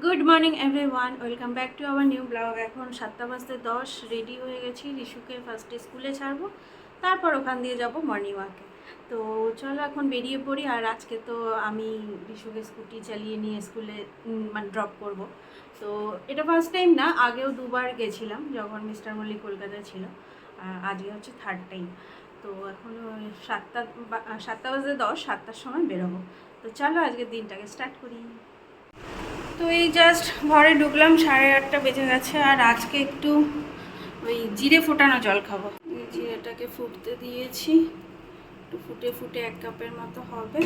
Good morning everyone welcome back to our new blog এখন সাতটা বাজতে দশ রেডি হয়ে গেছি। রিশুকে ফার্স্টে স্কুলে ছাড়বো। তারপর ওখান দিয়ে যাব মর্নিং ওয়াকে তো চলো এখন বেরিয়ে পড়ি। আর আজকে তো আমি রিশুকে স্কুটি চালিয়ে নিয়ে স্কুলে মানে ড্রপ করব। তো এটা ফার্স্ট টাইম না, আগেও দুবার গেছিলাম যখন মিস্টার মল্লিক কলকাতায় ছিল। আজকে হচ্ছে থার্ড টাইম তো এখন সাতটা সাতটা বাজে দশ, সাতটার সময় বেরোবো। তো চলো আজকের দিনটাকে স্টার্ট করি। তো এই জাস্ট ঘরে ঢুকলাম, সাড়ে আটটা বেজে গেছে, আর আজকে একটু ওই জিরে ফোটানো জল খাব। এই জিরেটাকে ফুটতে দিয়েছি, একটু ফুটে ফুটে এক কাপের মতো হবে,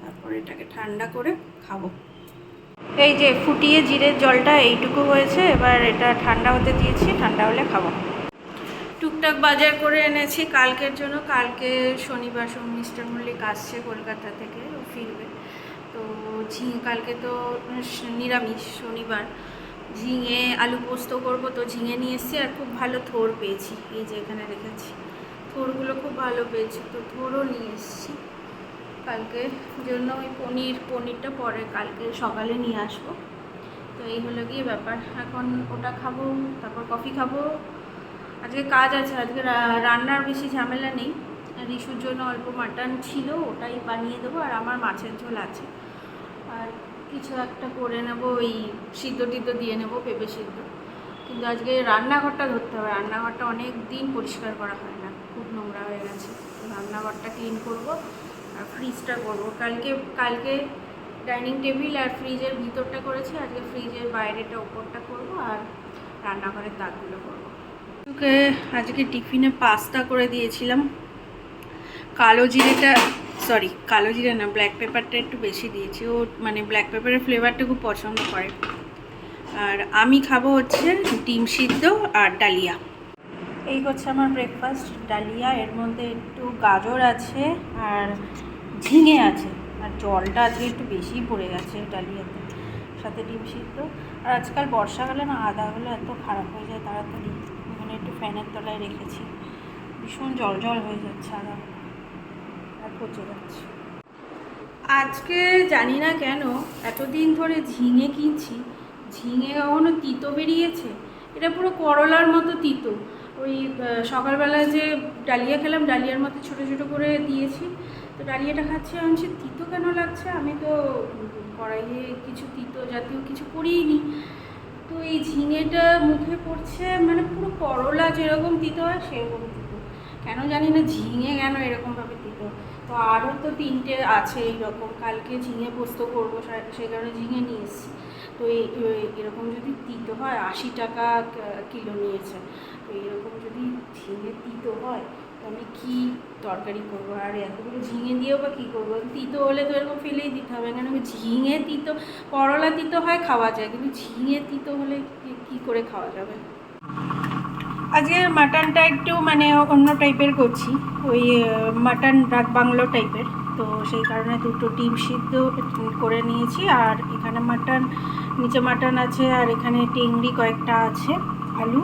তারপর এটাকে ঠান্ডা করে খাব। এই যে ফুটিয়ে জিরের জলটা এইটুকু হয়েছে, এবার এটা ঠান্ডা হতে দিয়েছি, ঠান্ডা হলে খাব। টুকটাক বাজার করে এনেছি, কালকের জন্য, কালকে শনিবার সোম মিস্টার মল্লিক আসছে কলকাতা থেকে, ও ফিরবে। ঝিঙে কালকে তো নিরামিষ, শনিবার। ঝিঙে, আলু পোস্ত করব তো ঝিঙে নিয়ে এসেছি আর খুব ভালো থোর পেয়েছি, এই যে এখানে রেখেছি। থোরগুলো খুব ভালো পেয়েছি, তো থোরও নিয়ে এসেছি। কালকে জন্য ওই পনির, পনিরটা পরে কালকে সকালে নিয়ে আসব। তো এই হলো গিয়ে ব্যাপার। এখন ওটা খাব, তারপর কফি খাব। আজকে কাজ আছে, আজকে রান্নার বেশি ঝামেলা নেই। রিশুর জন্য অল্প মাটন ছিল, ওটাই বানিয়ে দেবো। আর আমার মাছের ঝোল আছে। আর কিছু একটা করে নেব, ওই সিদ্ধ টিদ্ধ দিয়ে নেব, পেঁপে সিদ্ধ। কিন্তু আজকে রান্নাঘরটা ধরতে হবে, রান্নাঘরটা অনেক দিন পরিষ্কার করা হয় না, খুব নোংরা হয়ে গেছে। রান্নাঘরটা ক্লিন করব আর ফ্রিজটা করব। কালকে কালকে ডাইনিং টেবিল আর ফ্রিজের ভিতরটা করেছি, আজকে ফ্রিজের বাইরেটা ওপরটা করব আর রান্নাঘরের তাকগুলো করব। ওকে আজকে টিফিনে পাস্তা করে দিয়েছিলাম। কালো জিরেটা সরি কালো জিরে না ব্ল্যাক পেপারটা একটু বেশি দিয়েছি। ও মানে ব্ল্যাক পেপারের ফ্লেভারটা খুব পছন্দ করে। আর আমি খাব হচ্ছে ডিম সিদ্ধ আর ডালিয়া। এই হচ্ছে আমার ব্রেকফাস্ট ডালিয়া। এর মধ্যে একটু গাজর আছে আর ঝিঙে আছে। আর জলটা আজকে একটু বেশিই পড়ে গেছে ডালিয়াতে। সাথে ডিম সিদ্ধ। আর আজকাল বর্ষাকালে না আদাগুলো এত খারাপ হয়ে যায় তাড়াতাড়ি। এখানে একটু ফ্যানের তলায় রেখেছি। ভীষণ জল জল হয়ে যাচ্ছে আদা। পচে যাচ্ছে। আজকে জানি না কেন এতদিন ধরে ঝিঙে কিনছি ঝিঙে কখনো তিতো বেরিয়েছে? এটা পুরো করলার মতো তিতো। ওই সকালবেলা যে ডালিয়া খেলাম ডালিয়ার মতো ছোটো ছোটো করে দিয়েছি। তো ডালিয়াটা খাচ্ছি আমি বলছি, তিতো কেন লাগছে? আমি তো কড়াইয়ে কিছু তিতো জাতীয় কিছু করিনি তো এই ঝিঙেটা মুখে পড়ছে মানে পুরো করলা যেরকম তিতো হয় সেরকম তিতো। কেন জানি না ঝিঙে কেন এরকমভাবে দিত তো আরও তো তিনটে আছে এইরকম। কালকে ঝিঙে পোস্ত করব, সে- সেই কারণে ঝিঙে নিয়ে এসেছি। তো এই এরকম যদি তিতো হয়, আশি টাকা কিলো নিয়েছে। তো এরকম যদি ঝিঙে তিতো হয়, তো আমি কী তরকারি করব? আর এতগুলো ঝিঙে দিয়েও বা কী করব? তিতো হলে তো এরকম ফেলেই দিতে হবে। কেন ঝিঙে তিতো, করলা তিতো হয় খাওয়া যায়, কিন্তু ঝিঙে তিতো হলে কী করে খাওয়া যাবে? আজকে মাটনটা একটু মানে অন্য টাইপের করছি। ওই মাটন ডাক বাংলো টাইপের তো সেই কারণে দুটো ডিম সিদ্ধ করে নিয়েছি। আর এখানে মাটন, নিচে মাটন আছে, আর এখানে টেংরি কয়েকটা আছে, আলু,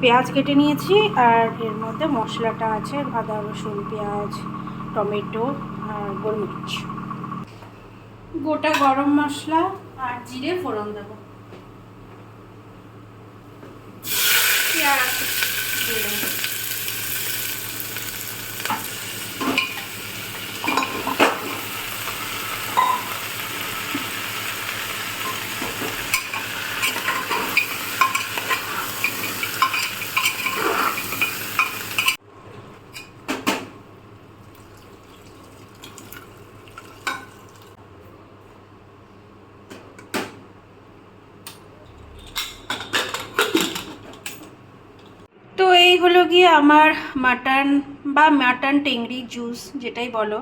পেঁয়াজ কেটে নিয়েছি, আর এর মধ্যে মশলাটা আছে, আদা, রসুন, পেঁয়াজ, টমেটো, আর গোলমরিচ। গোটা গরম মশলা আর জিরে ফোড়ন দেবো পেঁয়াজ দিয়ে দেবো। তো এই হলো গিয়ে আমার মাটন বা মাটন টেংরি জুস যেটাই বলো।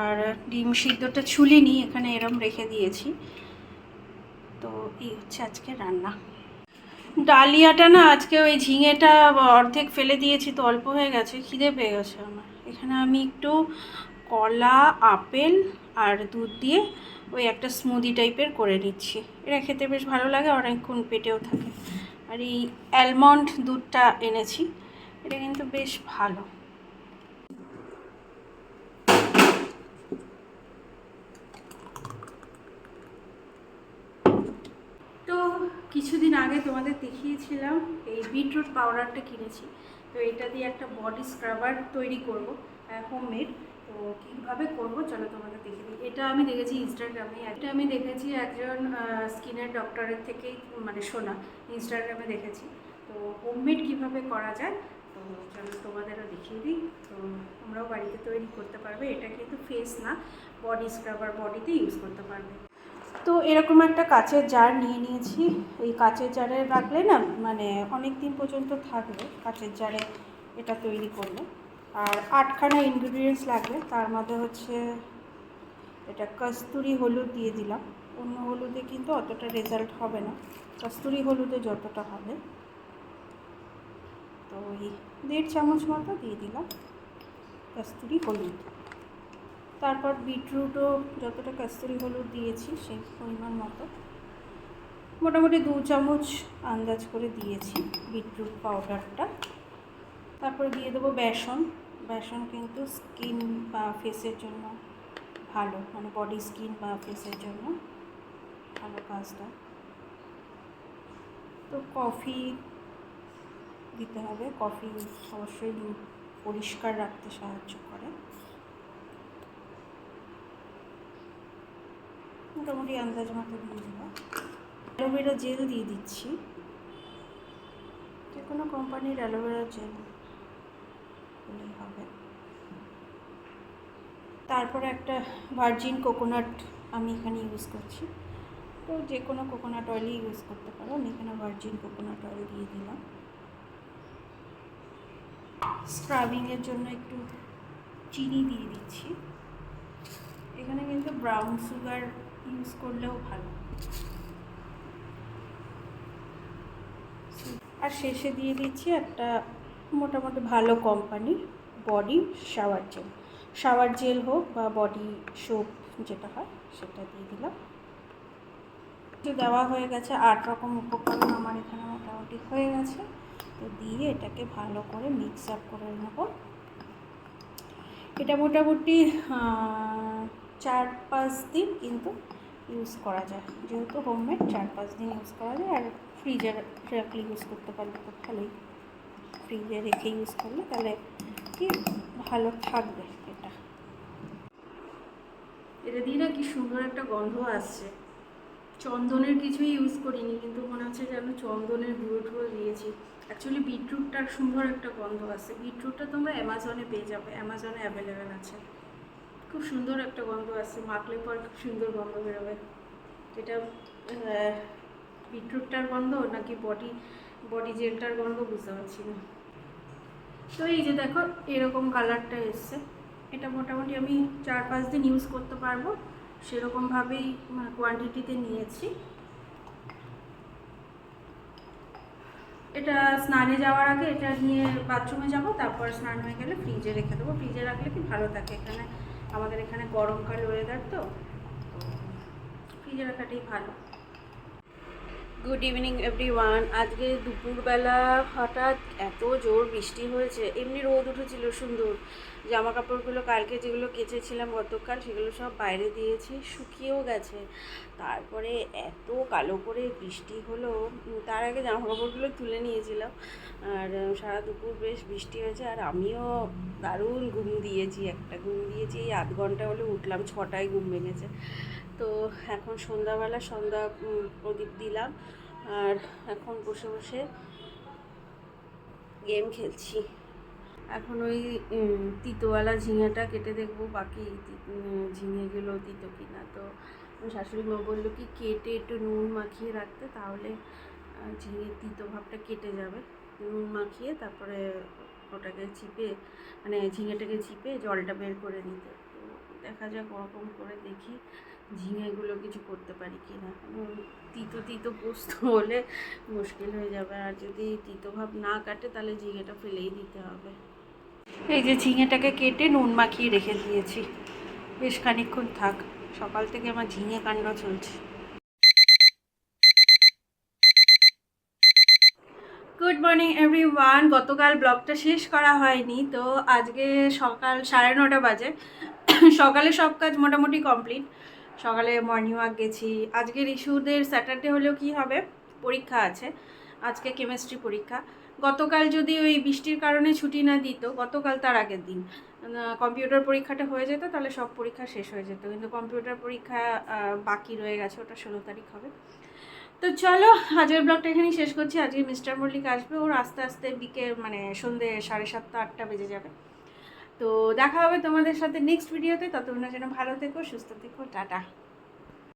আর ডিম সিদ্ধটা ছুলিনি এখানে এরম রেখে দিয়েছি। তো এই হচ্ছে আজকে রান্না। ডালিয়াটা না আজকে ওই ঝিঙেটা অর্ধেক ফেলে দিয়েছি, তো অল্প হয়ে গেছে, খিদে পেয়ে গেছে আমার। এখানে আমি একটু কলা, আপেল আর দুধ দিয়ে ওই একটা স্মুদি টাইপের করে নিচ্ছি। এটা খেতে বেশ ভালো লাগে, অনেকক্ষণ পেটেও থাকে। আর এই অ্যালমন্ড দুধটা এনেছি, এটা কিন্তু বেশ ভালো। তো কিছুদিন আগে তোমাদের দেখিয়েছিলাম এই বিটরুট পাউডারটা কিনেছি। তো এটা দিয়ে একটা বডি স্ক্রাবার তৈরি করব হোমমেড তো কীভাবে করব, চলো তোমাদের দেখে দিই এটা আমি দেখেছি ইনস্টাগ্রামে এটা আমি দেখেছি একজন স্কিনের ডক্টরের থেকেই মানে শোনা ইনস্টাগ্রামে দেখেছি। তো হোমমেড কীভাবে করা যায়, তো চলো তোমাদেরও দেখিয়ে দিই। তো তোমরাও বাড়িতে তৈরি করতে পারবে। এটা কিন্তু ফেস না বডি স্ক্রাবার বডিতে ইউজ করতে পারবে। তো এরকম একটা কাচের জার নিয়ে নিয়েছি। এই কাচের জারে রাখলে না মানে অনেক দিন পর্যন্ত থাকবে। কাচের জারে এটা তৈরি করলে। আর আটখানা ইনগ্রিডিয়েন্টস লাগবে। তার মধ্যে হচ্ছে এটা কস্তুরি হলুদ দিয়ে দিলাম। অন্য হলুদে কিন্তু অতটা রেজাল্ট হবে না। কস্তুরি হলুদে যতটা হবে। তো ওই দেড় চামচ মতো দিয়ে দিলাম কস্তুরি হলুদ। তারপর বিটরুটও যতটা কস্তুরি হলুদ দিয়েছি, সেই পরিমাণ মতো। মোটামুটি দু চামচ আন্দাজ করে দিয়েছি বিটরুট পাউডারটা তারপরে দিয়ে দেবো বেসন। বেসন কিন্তু স্কিন বা ফেসের জন্য ভালো মানে বডি স্কিন বা ফেসের জন্য ভালো কাজটা। তো কফি দিতে হবে। কফি অবশ্যই পরিষ্কার রাখতে সাহায্য করে। মোটামুটি আন্দাজ মতো দিয়ে দেবো। অ্যালোভেরা জেল দিয়ে দিচ্ছি। যে কোনো কোম্পানির অ্যালোভেরা জেল হলেই হবে। তারপরে একটা ভার্জিন কোকোনাট আমি এখানে ইউজ করছি। তো যে কোনো কোকোনাট অয়েলই ইউজ করতে পারো। আমি এখানে ভার্জিন কোকোনাট অয়েল দিয়ে দিলাম। স্ক্রাবিংয়ের জন্য একটু চিনি দিয়ে দিচ্ছি। এখানে কিন্তু ব্রাউন সুগার ইউজ করলেও ভালো। আর শেষে দিয়ে দিচ্ছি একটা মোটামুটি ভালো company body shower gel shower gel হোক বা বডি সোপ যেটা হয়, সেটা দিয়ে দিলাম। দেওয়া হয়ে গেছে আট রকম উপকরণ আমার এখানে মোটামুটি হয়ে গেছে। তো দিয়ে এটাকে ভালো করে মিক্স আপ করে নেব। এটা মোটামুটি চার পাঁচ দিন কিন্তু ইউজ করা যায়। যেহেতু হোমমেড চার পাঁচ দিন ইউজ করা যায়। আর ফ্রিজে রাখলে ইউজ করতে পারলে তো ভালোই। ফ্রিজে রেখে ইউজ করলে তাহলে কি ভালো থাকবে এটা। এটা দিয়ে না কি সুন্দর একটা গন্ধ আসছে। চন্দনের কিছুই ইউজ করিনি, কিন্তু মনে হচ্ছে যেন চন্দনের গুঁড়ো টুড়ো দিয়েছি। অ্যাকচুয়ালি বিটরুটটার সুন্দর একটা গন্ধ আছে বিটরুটটা তোমরা অ্যামাজনে পেয়ে যাবে। অ্যামাজনে অ্যাভেলেবেল আছে। খুব সুন্দর একটা গন্ধ আছে মাখলে পর খুব সুন্দর গন্ধ বেরোবে। এটা বিটরুটটার গন্ধ নাকি বডি বডি জেলটার গন্ধ বুঝতে পারছি না। তো এই যে দেখো, এরকম কালারটা এসছে। এটা মোটামুটি আমি চার পাঁচ দিন ইউজ করতে পারব। সেরকমভাবেই কোয়ান্টিটিতে নিয়েছি। এটা স্নানে যাওয়ার আগে এটা নিয়ে বাথরুমে যাব, তারপর স্নান হয়ে গেলে ফ্রিজে রেখে দেবো। ফ্রিজে রাখলে কি ভালো থাকে? এখানে আমাদের এখানে গরমকাল ওয়েদার তো ফ্রিজে রাখাটাই ভালো। গুড ইভিনিং এভরিওয়ান আজকে দুপুরবেলা হঠাৎ এত জোর বৃষ্টি হয়েছে, এমনি রোদ উঠেছিল সুন্দর। জামা কাপড়গুলো কালকে যেগুলো কেচেছিলাম গতকাল, সেগুলো সব বাইরে দিয়েছি, শুকিয়েও গেছে। তারপরে এত কালো করে বৃষ্টি হলো, তার আগে জামা কাপড়গুলো তুলে নিয়েছিলাম। আর সারা দুপুর বেশ বৃষ্টি হয়েছে, আর আমিও দারুণ ঘুম দিয়েছি, একটা ঘুম দিয়েছি, এই আধ ঘণ্টা হলে উঠলাম, ছটায় ঘুম ভেঙেছে। তো এখন সন্ধ্যাবেলা সন্ধ্যা প্রদীপ দিলাম আর এখন বসে বসে গেম খেলছি। এখন ওই তিতোওয়ালা ঝিঙেটা কেটে দেখব, বাকি ঝিঙেগুলো তিতো কিনা। তো শাশুড়ি মা বলল কি, কেটে একটু নুন মাখিয়ে রাখতে, তাহলে ঝিঙের তিতো ভাবটা কেটে যাবে। নুন মাখিয়ে তারপরে ওটাকে চিপে মানে ঝিঙেটাকে চিপে জলটা বের করে নিতে। তো দেখা যাক ওরকম করে দেখি। ঝিঙেগুলো কিছু করতে পারি কি না তিতো তিতো পোস্ত হলে মুশকিল হয়ে যাবে। আর যদি তিতো ভাব না কাটে, তাহলে ঝিঙেটা ফেলেই দিতে হবে। এই যে ঝিঙেটাকে কেটে নুন মাখিয়ে রেখে দিয়েছি। বেশ খানিক্ষণ থাক। সকাল থেকে আমার ঝিঙে কাণ্ড চলছে। গুড মর্নিং এভরি ওয়ান গতকাল ব্লগটা শেষ করা হয়নি, তো আজকে সকাল সাড়ে নটা বাজে। সকালে সব কাজ মোটামুটি কমপ্লিট সকালে মর্নিং ওয়াক গেছি। আজকের ইস্যুদের স্যাটারডে হলেও কি হবে? পরীক্ষা আছে। আজকে কেমিস্ট্রি পরীক্ষা। গতকাল যদি ওই বৃষ্টির কারণে ছুটি না দিত, গতকাল তার আগের দিন। কম্পিউটার পরীক্ষাটা হয়ে যেত, তাহলে সব পরীক্ষা শেষ হয়ে যেত। কিন্তু কম্পিউটার পরীক্ষা বাকি রয়ে গেছে, ওটা ষোলো তারিখ হবে। তো চলো, আজকের ব্লগটা এখানেই শেষ করছি। আজকে মিস্টার মল্লিক আসবে। ওর আস্তে আস্তে বিকেল মানে সন্ধে সাড়ে সাতটা, আটটা বেজে যাবে। তো দেখা হবে তোমাদের সাথে নেক্সট ভিডিওতে ততক্ষণ যেন ভালো থেকো সুস্থ থেকো টাটা।